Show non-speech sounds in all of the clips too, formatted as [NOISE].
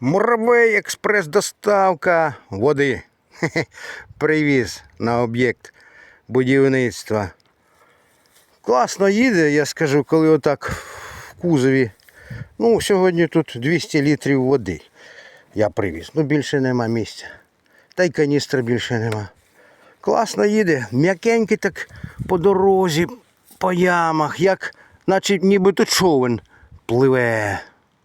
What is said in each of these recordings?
Муравей експрес-доставка води. [LAUGHS] Привіз на об'єкт будівництва. Класно їде, я скажу, коли отак в кузові. Ну, сьогодні тут 200 літрів води я привіз. Ну, більше нема місця. Та й каністра більше нема. Класно їде, м'якенький так по дорозі, по ямах, як наче нібито човен пливе.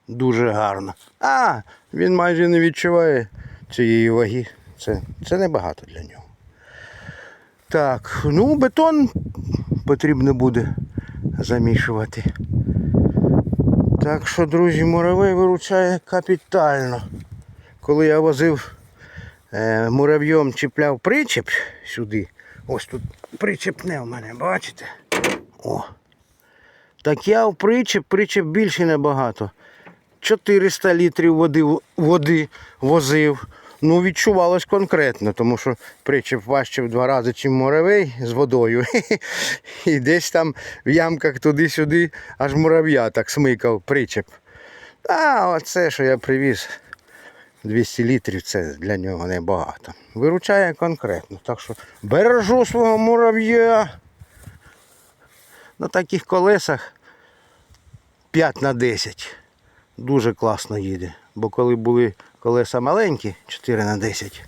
Дуже гарно. А, він майже не відчуває цієї ваги. Це, це небагато для нього. Так, ну бетон потрібно буде замішувати. Так що, друзі, муравей виручає капітально. Коли я возив е, муравйом чіпляв причеп сюди. Ось тут причепне в мене, бачите? О. Так я в причеп, причеп більше набагато. 400 літрів води, води возив. Ну, відчувалось конкретно, тому що причеп важче в два рази, чим муравей з водою. [LAUGHS] І десь там в ямках туди-сюди аж мурав'я так смикав причеп. А оце, що я привіз, 200 літрів це для нього небагато. Виручає конкретно. Так що бережу свого мурав'я. На таких колесах 5 на 10. Дуже класно їде. Бо коли були колеса маленькі, 4 на 10,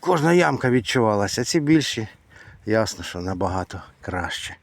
кожна ямка відчувалася. а Ці більші, ясно, що набагато краще.